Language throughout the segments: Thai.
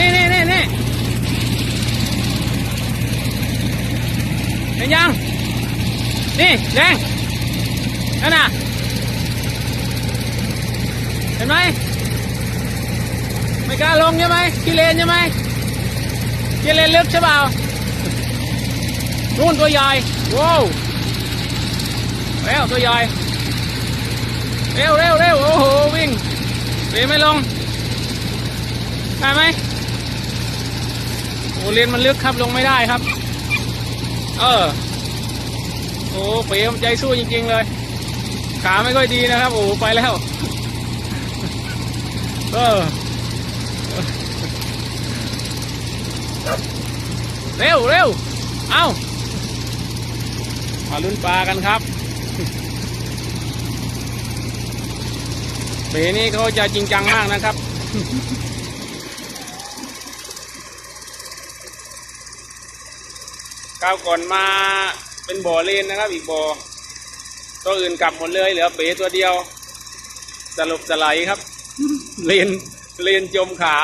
นี่นี่นี่นี่เห็นยัง นี่แดงนั่นน่ะ เห็นไหม ไม่กล้าลงใช่ไหมขี้เลนใช่ไหมขี้เลนลึกใช่เปล่านู่นตัวใหญ่ว้าวเร็วตัวใหญ่เร็วเร็วเร็วโอ้โหวิ่งเบรไม่ลงได้ไหม โอ้เลนมันลึกครับลงไม่ได้ครับ เออโอ้เป๋มใจสู้จริง ๆ เลย ขาไม่ค่อยดีนะครับ โอ้ไปแล้ว เออเร็วเร็วเอามาลุ้นปลากันครับเบนี่เขาจะจริงจังมากนะครับ ก้าวก่อนมาเป็นบ่อเลนนะครับ อีกบ่อตัวอื่นกลับหมดเลยเหลือเป๋ตัวเดียวสลบสไลด์ครับ เลนเลนจมขา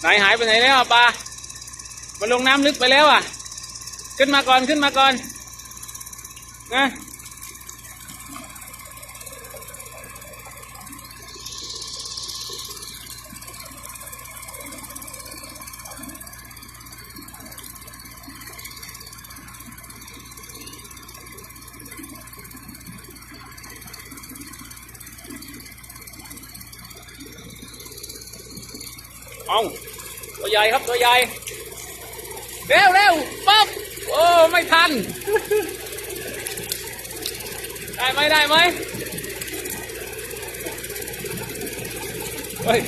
ไหนหายไปไหนแล้วปลามาลงน้ำลึกไปแล้วอะ ขึ้นมาก่อนขึ้นมาก่อนนะ เอาตัวใหญ่ครับตัวใหญ่ เร็วเร็วปั๊บโอ้ไม่ทัน ได้ไหมได้ไหมเฮ้ย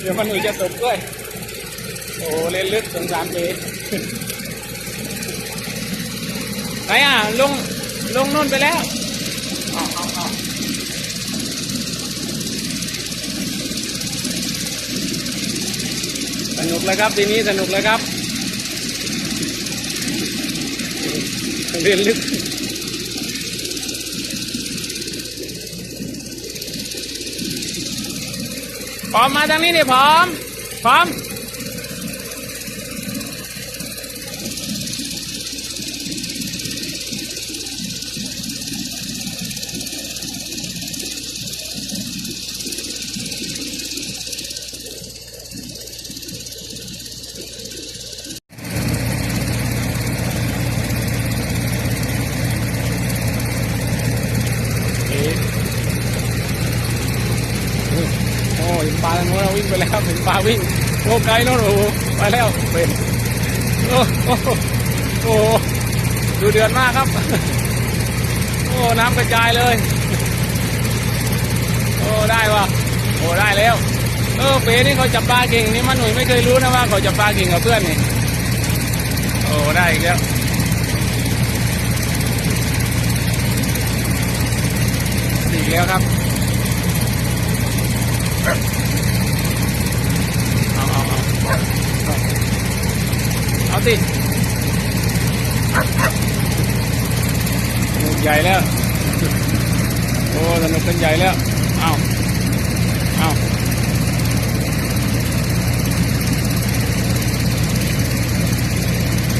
เดี๋ยวมันหนูจะตกด้วย โอ้เล่นลึกสงสารเบไหนอะลงลงนู่นไปแล้วเอาเอาเอาสนุก เลยครับทีนี้สนุกเลยครับเรียนลึกพร้อมมาทางนี้นี่พร้อมพร้อม ปลาทางโน้นวิ่งไปแล้วเห็นปลาวิ่งโอ้ไกลโน้นโอ้โหไปแล้วเป็นโอ้โอ้โอ้ดูเดือดมากครับ โอ้น้ำกระจายเลย โอ้ได้ว่ะโอ้ได้แล้ว เออเป๋นี่เขาจับปลาเก่งนี่มันหนุ่ยไม่เคยรู้นะว่าเขาจับปลาเก่งกับเพื่อนนี่โอ้ได้อีกแล้วอีกแล้วครับ เอาเอาเอาเอา สิสนุกใหญ่แล้ว โอ้สนุกกันใหญ่แล้ว เอาเอา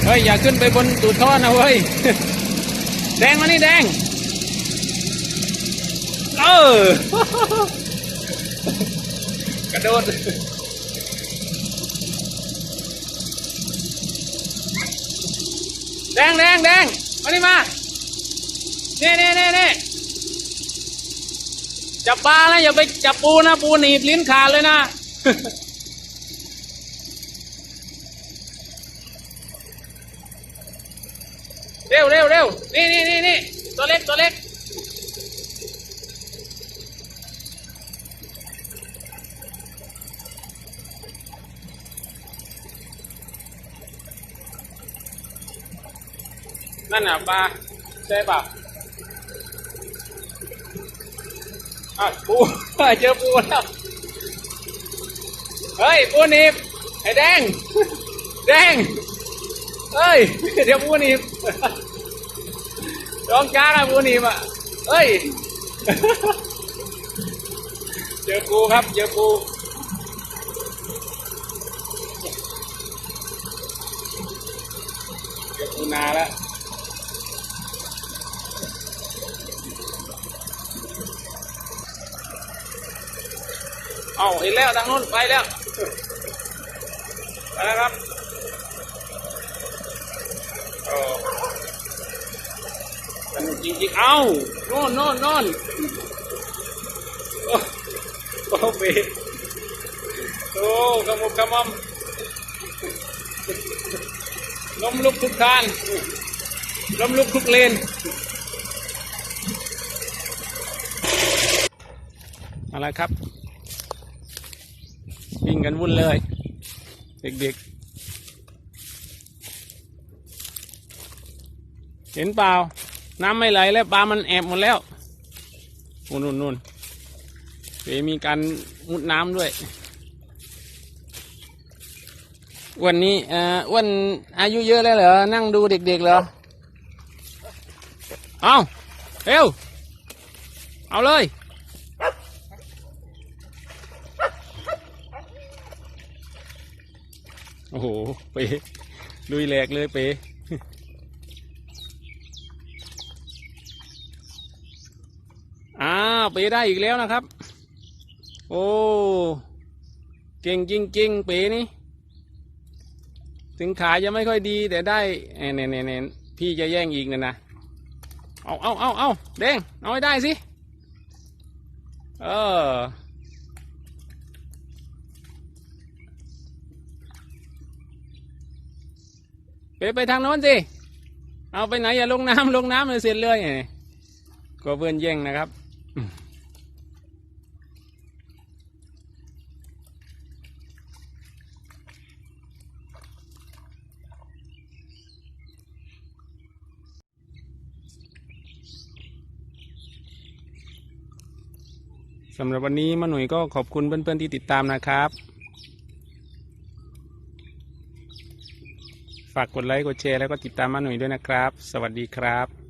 เฮ้ย อย่าขึ้นไปบนตูดท่อนะเว้ย แดงมานี่แดง เออกระโดด แดงแดงแดงมานี่มาเน่เน่เน่เน่จับปลานะอย่าไปจับปูนะปูหนีบลิ้นขาดเลยนะเร็วเร็วเร็วนี่นี่นี่นี่ตัวเล็กตัวเล็ก นั่นน่ะปลาใช่ปะอะปูเจอปูแล้ว เฮ้ยปูนีบไอ้แดง แดง เฮ้ย เดี๋ยวปูนีบร้องจ้าอะปูนีบอะเฮ้ย เจออปูครับ เจอปูเจอปูนาแล้ว เอาเห็นแล้วทางนู้นไปแล้วไปแล้วครับโอ้สนุกจริงๆ เอาโน่นโน่นโน่นโอ้โอ้เบโอ้กระมุกกระมอมล้มลุกทุกทานล้มลุกทุกเลนอาละครับ วิ่งกันวุ่นเลย เด็กๆ เห็นเปล่า น้ำไม่ไหลแล้วปลามันแอบหมดแล้วนู่นนู่นนู่นเมีการมุดน้ำด้วย วันนี้อ้วันอายุเยอะแล้วเหรอ นั่งดูเด็กๆเหรอ เอาเร็ว เอาเลย โอ้โห เปลุยแหลกเลยเปอ้าวเปได้อีกแล้วนะครับ โอ้เก่งจริงๆเปนี่ ถึงขาจะไม่ค่อยดีแต่ได้เน่เน่เน่พี่จะแย่งอีกนะนะเอาเอาเอาเอาเด้งเอาให้ได้สิ เออ ไปไปทางโน้นสิ เอาไปไหนอย่าลงน้ำลงน้ำเลยเสร็จเลยไงก็เพื่อนแย่งนะครับสำหรับวันนี้มาหนุ่ยก็ขอบคุณเพื่อนๆที่ติดตามนะครับ ฝากกดไลค์กดแชร์แล้วก็ติดตามมาหนุ่ยด้วยนะครับ สวัสดีครับ